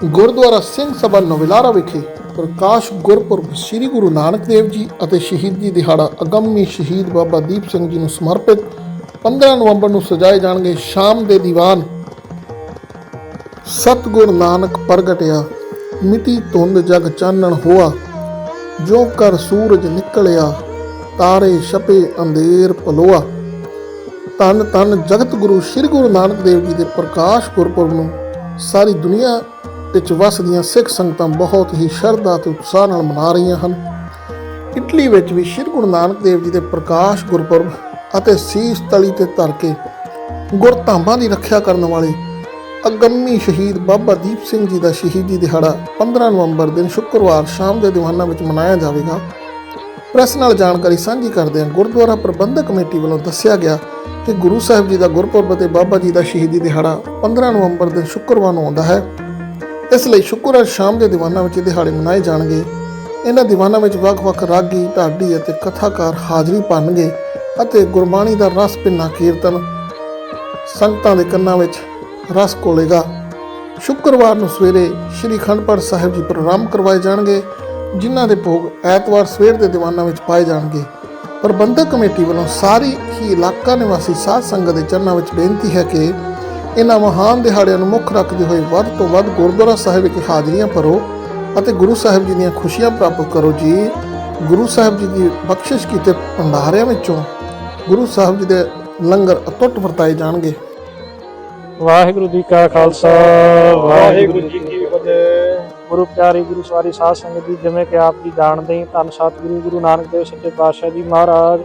ਗੁਰਦੁਆਰਾ ਸਿੰਘ ਸਭਾ ਨਵਿਲਾਰਾ ਵਿਖੇ ਪ੍ਰਕਾਸ਼ ਗੁਰਪੁਰਬ ਸ੍ਰੀ ਗੁਰੂ ਨਾਨਕ ਦੇਵ ਜੀ ਅਤੇ ਸ਼ਹੀਦੀ ਦਿਹਾੜਾ ਅਗੰਮੀ ਸ਼ਹੀਦ ਬਾਬਾ ਦੀਪ ਸਿੰਘ ਜੀ ਨੂੰ ਸਮਰਪਿਤ 15 ਨਵੰਬਰ ਨੂੰ ਸਜਾਏ ਜਾਣਗੇ ਸ਼ਾਮ ਦੇ ਦੀਵਾਨ। ਸਤਿਗੁਰ ਨਾਨਕ ਪ੍ਰਗਟਿਆ ਮਿਟੀ ਧੁੰਦ ਜਗ ਚਾਨਣ ਹੋਆ, ਜੋ ਕਰ ਸੂਰਜ ਨਿਕਲਿਆ, ਤਾਰੇ ਛਪੇ ਅੰਧੇਰ ਪਲੋਆ ਧੰਨ ਧੰਨ ਜਗਤ ਗੁਰੂ ਸ੍ਰੀ ਗੁਰੂ ਨਾਨਕ ਦੇਵ ਜੀ ਦੇ ਪ੍ਰਕਾਸ਼ ਗੁਰਪੁਰਬ ਨੂੰ ਸਾਰੀ ਦੁਨੀਆ ਵਿੱਚ ਵਸਦੀਆਂ ਸਿੱਖ ਸੰਗਤਾਂ ਬਹੁਤ ਹੀ ਸ਼ਰਧਾ ਤੇ ਉਤਸ਼ਾਹ ਨਾਲ ਮਨਾ ਰਹੀਆਂ ਹਨ। ਇਟਲੀ ਵਿੱਚ ਵੀ ਸ੍ਰੀ ਗੁਰੂ ਨਾਨਕ ਦੇਵ ਜੀ ਦੇ ਪ੍ਰਕਾਸ਼ ਗੁਰਪੁਰਬ ਅਤੇ ਸੀਸ ਤਲੀ ਤੇ ਧਰ ਕੇ ਗੁਰਧਾਮਾਂ ਦੀ ਰੱਖਿਆ ਕਰਨ ਵਾਲੇ ਅਗੰਮੀ ਸ਼ਹੀਦ ਬਾਬਾ ਦੀਪ ਸਿੰਘ ਜੀ ਦਾ ਸ਼ਹੀਦੀ ਦਿਹਾੜਾ 15 ਨਵੰਬਰ ਦਿਨ ਸ਼ੁੱਕਰਵਾਰ ਸ਼ਾਮ ਦੇ ਦੀਵਾਨਾਂ ਵਿੱਚ ਮਨਾਇਆ ਜਾਵੇਗਾ। ਪ੍ਰੈਸ ਨਾਲ ਜਾਣਕਾਰੀ ਸਾਂਝੀ ਕਰਦਿਆਂ ਗੁਰਦੁਆਰਾ ਪ੍ਰਬੰਧਕ ਕਮੇਟੀ ਵੱਲੋਂ ਦੱਸਿਆ ਗਿਆ ਕਿ ਗੁਰੂ ਸਾਹਿਬ ਜੀ ਦਾ ਗੁਰਪੁਰਬ ਅਤੇ ਬਾਬਾ ਜੀ ਦਾ ਸ਼ਹੀਦੀ ਦਿਹਾੜਾ 15 ਨਵੰਬਰ ਦਿਨ ਸ਼ੁੱਕਰਵਾਰ ਨੂੰ ਆਉਂਦਾ ਹੈ। ਇਸ ਲਈ ਸ਼ੁੱਕਰਵਾਰ ਸ਼ਾਮ ਦੇ ਦੀਵਾਨਾਂ ਵਿੱਚ ਇਹ ਦਿਹਾੜੇ ਮਨਾਏ ਜਾਣਗੇ। ਇਹਨਾਂ ਦੀਵਾਨਾਂ ਵਿੱਚ ਵੱਖ-ਵੱਖ ਰਾਗੀ, ਢਾਡੀ ਅਤੇ ਕਥਾਕਾਰ ਹਾਜ਼ਰੀ ਭਰਨਗੇ ਅਤੇ ਗੁਰਬਾਣੀ ਦਾ ਰਸ ਭਿੰਨਾ ਕੀਰਤਨ ਸੰਗਤਾਂ ਦੇ ਕੰਨਾਂ ਵਿੱਚ ਰਸ ਕੋਲੇਗਾ ਸ਼ੁੱਕਰਵਾਰ ਨੂੰ ਸਵੇਰੇ ਸ੍ਰੀ ਖੰਡਪੜ ਸਾਹਿਬ ਜੀ ਪ੍ਰਾਰੰਭ ਕਰਵਾਏ ਜਾਣਗੇ, ਜਿਨ੍ਹਾਂ ਦੇ ਭੋਗ ਐਤਵਾਰ ਸਵੇਰ ਦੇ ਦੀਵਾਨਾਂ ਵਿੱਚ ਪਾਏ ਜਾਣਗੇ। ਪ੍ਰਬੰਧਕ ਕਮੇਟੀ ਵੱਲੋਂ ਸਾਰੀ ਹੀ ਇਲਾਕਾ ਨਿਵਾਸੀ ਸਾਧ ਸੰਗਤ ਦੇ ਚਰਨਾਂ ਵਿੱਚ ਬੇਨਤੀ ਹੈ ਕਿ ਇਹਨਾਂ ਮਹਾਨ ਦਿਹਾੜਿਆਂ ਨੂੰ ਮੁੱਖ ਰੱਖਦੇ ਹੋਏ ਵੱਧ ਤੋਂ ਵੱਧ ਗੁਰਦੁਆਰਾ ਸਾਹਿਬ ਵਿਖੇ ਹਾਜ਼ਰੀਆਂ ਭਰੋ ਅਤੇ ਗੁਰੂ ਸਾਹਿਬ ਜੀ ਦੀਆਂ ਖੁਸ਼ੀਆਂ ਪ੍ਰਾਪਤ ਕਰੋ ਜੀ। ਗੁਰੂ ਸਾਹਿਬ ਜੀ ਦੀ ਬਖਸ਼ਿਸ਼ ਕੀਤੇ ਭੰਡਾਰਿਆਂ ਵਿੱਚੋਂ ਗੁਰੂ ਸਾਹਿਬ ਜੀ ਦੇ ਲੰਗਰ ਅਟੁੱਟ ਵਰਤਾਏ ਜਾਣਗੇ। ਵਾਹਿਗੁਰੂ ਜੀ ਕਾ ਖਾਲਸਾ, ਵਾਹਿਗੁਰੂ ਜੀ ਕੀ ਫਤਿਹ। ਗੁਰੂ ਪਿਆਰੀ ਗੁਰੂ ਸਵਾਰੀ ਸਾਧ ਸੰਗਤ ਜੀ, ਜਿਵੇਂ ਕਿ ਆਪ ਜੀ ਜਾਣਦੇ ਹੀ ਧੰਨ ਸਤਿਗੁਰੂ, ਗੁਰੂ ਨਾਨਕ ਦੇਵ ਸੱਚੇ ਪਾਤਸ਼ਾਹ ਜੀ ਮਹਾਰਾਜ।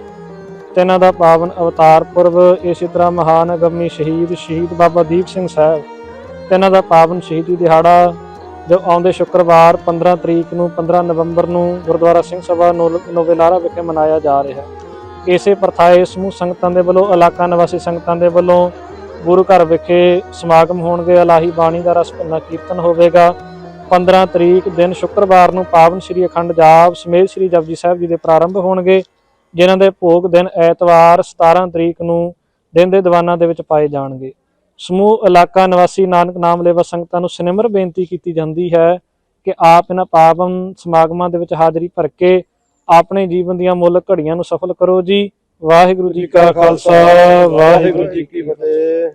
ਤਿੰਨਾਂ ਦਾ ਪਾਵਨ ਅਵਤਾਰ ਪੁਰਬ ਇਸੇ ਤਰ੍ਹਾਂ ਮਹਾਨ ਅਗੰਮੀ ਸ਼ਹੀਦ ਸ਼ਹੀਦ ਬਾਬਾ ਦੀਪ ਸਿੰਘ ਸਾਹਿਬ। ਤਿੰਨਾਂ ਦਾ ਪਾਵਨ ਸ਼ਹੀਦੀ ਦਿਹਾੜਾ ਜੋ ਆਉਂਦੇ ਸ਼ੁੱਕਰਵਾਰ 15 ਤਰੀਕ ਨੂੰ 15 ਨਵੰਬਰ ਨੂੰ ਗੁਰਦੁਆਰਾ ਸਿੰਘ ਸਭਾ ਨੋ- ਨੋਵੇਲਾਰਾ ਵਿਖੇ ਮਨਾਇਆ ਜਾ ਰਿਹਾ। ਹੈ ਇਸੇ ਪ੍ਰਥਾਏ ਸਮੂਹ ਸੰਗਤਾਂ ਦੇ ਵੱਲੋਂ, ਇਲਾਕਾ ਨਿਵਾਸੀ ਸੰਗਤਾਂ ਦੇ ਵੱਲੋਂ ਗੁਰੂ ਘਰ ਵਿਖੇ ਸਮਾਗਮ ਹੋਣਗੇ। ਅਲਾਹੀ ਬਾਣੀ ਦਾ ਰਸ ਭੰਨਾ ਕੀਰਤਨ ਹੋਵੇਗਾ। 15 ਤਰੀਕ ਦਿਨ ਸ਼ੁੱਕਰਵਾਰ ਨੂੰ ਪਾਵਨ ਸ੍ਰੀ ਅਖੰਡ ਜਾਪ ਸਮੇਤ ਸ੍ਰੀ ਜਪਜੀ ਸਾਹਿਬ ਜੀ ਦੇ ਪ੍ਰਾਰੰਭ ਹੋਣਗੇ। ਜਿਨ੍ਹਾਂ ਦੇ ਭੋਗ ਦਿਨ ਐਤਵਾਰ 17 ਤਰੀਕ ਨੂੰ ਦਿਨ ਦੇ ਦੀਵਾਨਾਂ ਦੇ ਵਿੱਚ ਪਾਏ ਜਾਣਗੇ। ਸਮੂਹ ਇਲਾਕਾ ਨਿਵਾਸੀ ਨਾਨਕ ਨਾਮ ਲੈਵਾ ਸੰਗਤਾਂ ਨੂੰ ਸਿਨਮਰ ਬੇਨਤੀ ਕੀਤੀ ਜਾਂਦੀ ਹੈ ਕਿ ਆਪ ਇਹਨਾਂ ਪਾਵਨ ਸਮਾਗਮਾਂ ਦੇ ਵਿੱਚ ਹਾਜ਼ਰੀ ਭਰ ਕੇ ਆਪਣੇ ਜੀਵਨ ਦੀਆਂ ਮੁੱਲ ਘੜੀਆਂ ਨੂੰ ਸਫਲ ਕਰੋ ਜੀ। ਵਾਹਿਗੁਰੂ ਜੀ ਕਾ ਖਾਲਸਾ, ਵਾਹਿਗੁਰੂ ਜੀ ਕੀ ਫਤਿਹ।